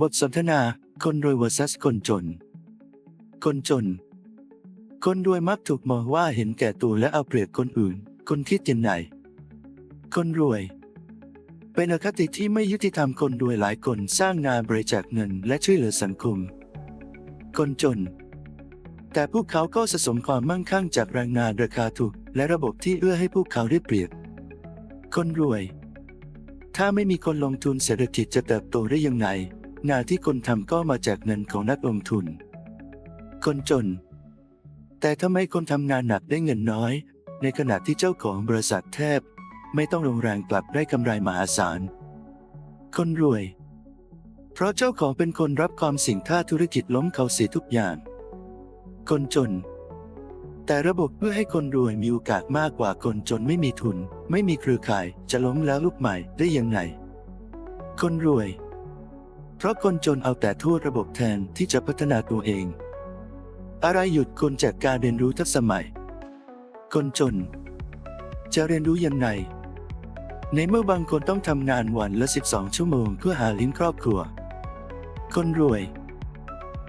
บทสนทนา คนรวย vs คนจน คนจน คนรวยมักถูกมองว่าเห็นแก่ตัวและเอาเปรียบคนอื่น คนคิดยังไงคนรวย เป็นอคติที่ไม่ยุติธรรมคนรวยหลายคนสร้างงานบริจาคเงินและช่วยเหลือสังคม คนจน แต่พวกเขาก็สะสมความมั่งคั่งจากแรงงานราคาถูก และระบบที่เอื้อให้พวกเขาได้เปรียบ คนรวย ถ้าไม่มีคนลงทุนเศรษฐกิจจะเติบโตได้ยังไง งานที่คนทำก็มาจากเงินของนักลงทุน คนจน แต่ทำไมคนทำงานหนักได้เงินน้อย ในขณะที่เจ้าของบริษัทแทบ ไม่ต้องลงแรงกลับได้กำไรมหาศาล คนรวย เพราะเจ้าของเป็นคนรับความเสิ่งถ้าธุรกิจล้มเขาเสียทุกอย่าง คนจน แต่ระบบเพื่อให้คนรวยมีโอกาสมากกว่าคนจนไม่มีทุน ไม่มีเครือข่ายจะล้มแล้วลุกใหม่ได้ยังไง คนรวย เพราะคนจนเอาแต่โทษระบบแทนที่จะพัฒนาตัวเอง อะไรหยุดคนจากการเรียนรู้ทักษะใหม่คนจน จะเรียนรู้ยังไง ในเมื่อบางคนต้องทำงานวันละ 12 ชั่วโมงเพื่อหาเลี้ยงครอบครัว คนรวย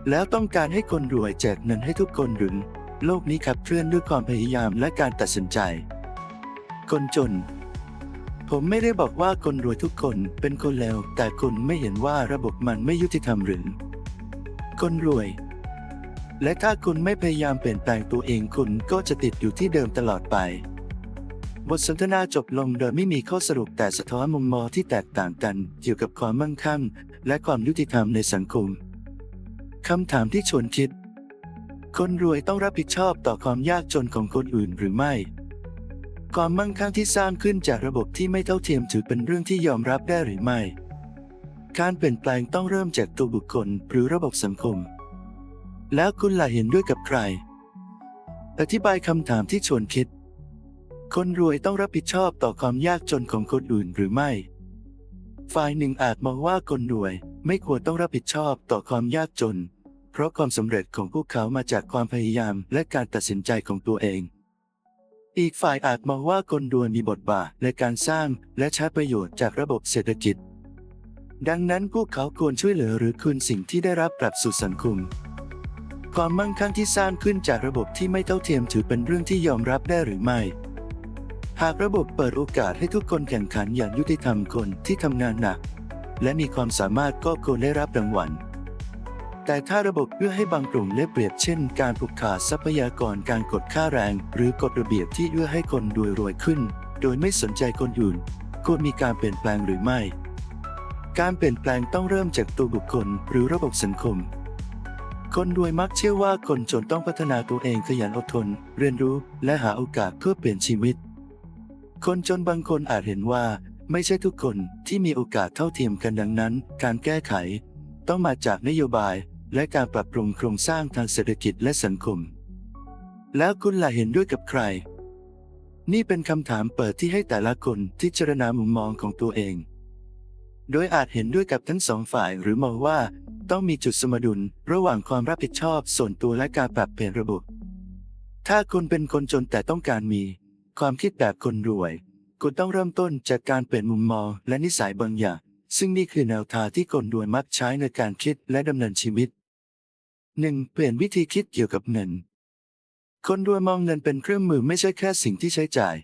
แล้วต้องการให้คนรวยแจกเงินให้ทุกคนหรือโลกนี้ขับเคลื่อนด้วยความพยายามและการตัดสินใจ คนจน ผมไม่ได้บอกว่าคนรวยทุกคนเป็นคนเลวแต่คุณไม่เห็นว่าระบบมันไม่ยุติธรรมหรือ คนรวย และถ้าคุณไม่พยายามเปลี่ยนแปลงตัวเองคุณก็จะติดอยู่ที่เดิมตลอดไป บทสนทนาจบลงโดยไม่มีข้อสรุปแต่สะท้อนมุมมองที่แตกต่างกันเกี่ยวกับความมั่งคั่ง และความยุติธรรมในสังคมคำถามที่ชวนคิด คนรวยต้องรับผิดชอบต่อความยากจนของคนอื่นหรือไม่ ความมั่งคั่งที่สร้างขึ้นจากระบบที่ไม่เท่าเทียมถือเป็นเรื่องที่ยอมรับได้หรือไม่ การเปลี่ยนแปลงต้องเริ่มจากตัวบุคคลหรือระบบสังคม แล้วคุณล่ะเห็นด้วยกับใคร อธิบายคำถามที่ชวนคิด คนรวยต้องรับผิดชอบต่อความยากจนของคนอื่นหรือไม่ ฝ่ายหนึ่งอาจมองว่าคนรวยไม่ควรต้องรับผิดชอบต่อความยากจน เพราะความสำเร็จของพวกเขามาจากความพยายามและการตัดสินใจของตัวเอง อีกฝ่ายอาจมองว่าคนรวยมีบทบาทในการสร้างและใช้ประโยชน์จากระบบเศรษฐกิจ ดังนั้นพวกเขาควรช่วยเหลือหรือคืนสิ่งที่ได้รับกลับสู่สังคม ความมั่งคั่งที่สร้างขึ้นจากระบบที่ไม่เท่าเทียมถือเป็นเรื่องที่ยอมรับได้หรือไม่ หากระบบเปิดโอกาสให้ทุกคนแข่งขันอย่างยุติธรรมคนที่ทำงานหนัก และมีความสามารถก็ควรได้รับรางวัล แต่ถ้าระบบเพื่อให้บางกลุ่มได้เปรียบเช่น การผูกขาดทรัพยากรการกดค่าแรง หรือกฎระเบียบที่เอื้อให้คนรวยรวยขึ้น โดยไม่สนใจคนอื่นควรมีการเปลี่ยนแปลงหรือไม่ การเปลี่ยนแปลงต้องเริ่มจากตัวบุคคลหรือระบบสังคม คนรวยมักเชื่อว่าคนจนต้องพัฒนาตัวเองขยันอดทน เรียนรู้และหาโอกาสเพื่อเปลี่ยนชีวิต คนจนบางคนอาจเห็นว่า ไม่ใช่ทุกคนที่มีโอกาสเท่าเทียมกันดังนั้น การแก้ไข ต้องมาจากนโยบาย และการปรับปรุงโครงสร้างทางเศรษฐกิจและสังคม แล้วคุณล่ะเห็นด้วยกับใคร นี่เป็นคำถามเปิดที่ให้แต่ละคนพิจารณามุมมองของตัวเอง โดยอาจเห็นด้วยกับทั้งสองฝ่ายหรือมองว่าต้องมีจุดสมดุลระหว่างความรับผิดชอบส่วนตัวและการปรับเปลี่ยนระบบ ถ้าคุณเป็นคนจนแต่ต้องการมี ความคิดแบบคนรวย คุณต้องเริ่มต้นจากการเปลี่ยนมุมมองและนิสัยบางอย่าง ซึ่งนี่คือแนวทางที่คนรวยมักใช้ในการคิดและดำเนินชีวิต 1. เปลี่ยนวิธีคิดเกี่ยวกับเงิน คนรวยมองเงินเป็นเครื่องมือไม่ใช่แค่สิ่งที่ใช้จ่าย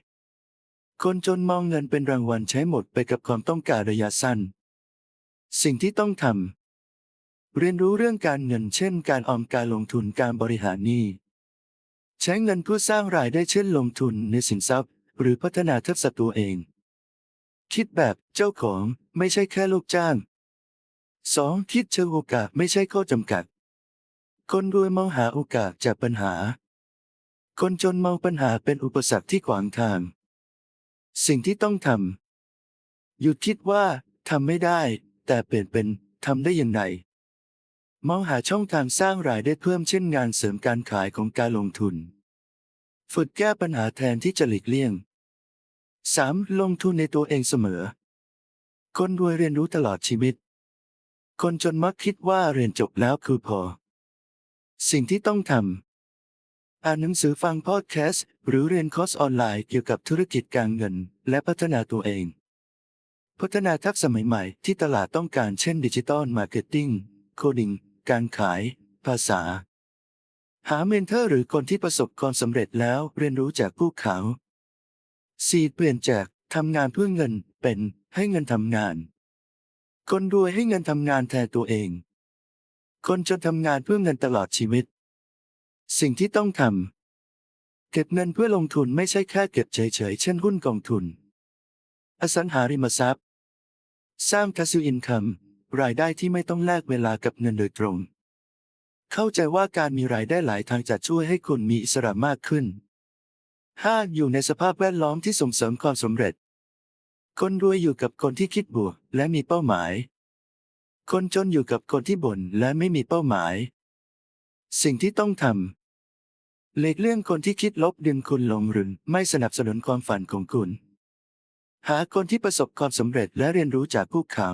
คนจนมองเงินเป็นรางวัลใช้หมดไปกับความต้องการระยะสั้น สิ่งที่ต้องทำเรียนรู้เรื่องการเงินเช่น การออมการลงทุนการบริหารหนี้ใช้เงินเพื่อสร้างรายได้เช่นลงทุนในสินทรัพย์ หรือพัฒนาทักษะตัวเอง คิดแบบเจ้าของไม่ใช่แค่ลูกจ้าง 2. คิดเชิงโอกาสไม่ใช่ข้อจำกัด คนรวยมองหาโอกาสจากปัญหา คนจนมองปัญหาเป็นอุปสรรคที่ขวางทาง สิ่งที่ต้องทำหยุดคิดว่าทำไม่ได้ แต่เปลี่ยนเป็นทำได้อย่างไรมองหาช่องทางสร้างรายได้เพิ่มเช่นงานเสริมการขายของการลงทุน ฝึกแก้ปัญหาแทนที่จะหลีกเลี่ยง 3. ลงทุนในตัวเองเสมอ คนรวยเรียนรู้ตลอดชีวิต คนจนมักคิดว่าเรียนจบแล้วคือพอ สิ่งที่ต้องทำ อ่านหนังสือฟังพอดแคสต์ หรือเรียนคอร์สออนไลน์เกี่ยวกับธุรกิจการเงิน และพัฒนาตัวเอง พัฒนาทักษะใหม่ๆ ที่ตลาดต้องการเช่นดิจิตอลมาร์เก็ตติ้ง โคดิ้งการขาย ภาษา หาเมนเทอร์หรือคนที่ประสบความสำเร็จแล้วเรียนรู้จากผู้เขา 4. เปลี่ยนจากทำงานเพื่อเงินเป็นให้เงินทำงาน คนรวยให้เงินทำงานแทนตัวเอง คนจนทำงานเพื่อเงินตลอดชีวิต สิ่งที่ต้องทำเก็บเงินเพื่อลงทุนไม่ใช่แค่เก็บเฉยๆ เช่นหุ้นกองทุน อสังหาริมทรัพย์ สร้าง passive income รายได้ที่ไม่ต้องแลกเวลากับเงินโดยตรง เข้าใจว่าการมีรายได้หลายทางจะช่วยให้คุณมีอิสระมากขึ้น 5. อยู่ในสภาพแวดล้อมที่ส่งเสริมความสำเร็จ คนรวยอยู่กับคนที่คิดบวกและมีเป้าหมาย คนจนอยู่กับคนที่บ่นและไม่มีเป้าหมาย สิ่งที่ต้องทำหลีกเลี่ยงคนที่คิดลบดึงคุณลงหรือไม่สนับสนุนความฝันของคุณ หาคนที่ประสบความสำเร็จและเรียนรู้จากพวกเขา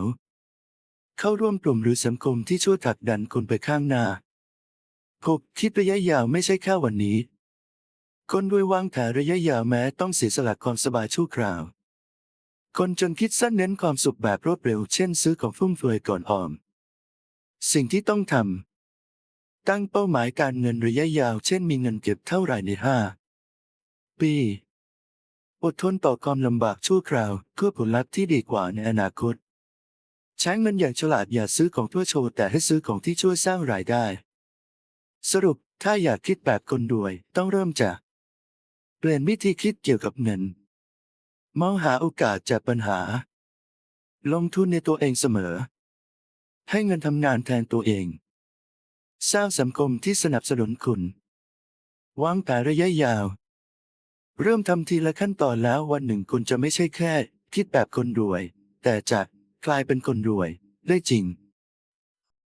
เข้าร่วมกลุ่มหรือสังคมที่ช่วยผลักดันคุณไปข้างหน้า 6. คิดระยะยาวไม่ใช่แค่วันนี้ คนรวยวางแผนระยะยาวแม้ต้องเสียสละความสบายชั่วคราว คนจนคิดสั้นเน้นความสุขแบบรวดเร็ว เช่นซื้อของฟุ่มเฟือยก่อนออม สิ่งที่ต้องทำ ตั้งเป้าหมายการเงินระยะยาว เช่นมีเงินเก็บเท่าไหร่ในห้าปี อดทนต่อความลำบากชั่วคราวเพื่อผลลัพธ์ที่ดีกว่าในอนาคต ใช้เงินอย่างฉลาดอย่าซื้อของทั่วโชว์แต่ให้ซื้อของที่ช่วยสร้างรายได้ สรุปถ้าอยากคิดแบบคนรวยต้องเริ่มจาก เปลี่ยนวิธีคิดเกี่ยวกับเงิน มองหาโอกาสจากปัญหา ลงทุนในตัวเองเสมอ ให้เงินทำงานแทนตัวเอง สร้างสังคมที่สนับสนุนคุณวางแผนระยะยาว เริ่มทำทีละขั้นตอนแล้ววันหนึ่งคุณจะไม่ใช่แค่ คิดแบบคนรวย แต่จะกลายเป็นคนรวยได้จริง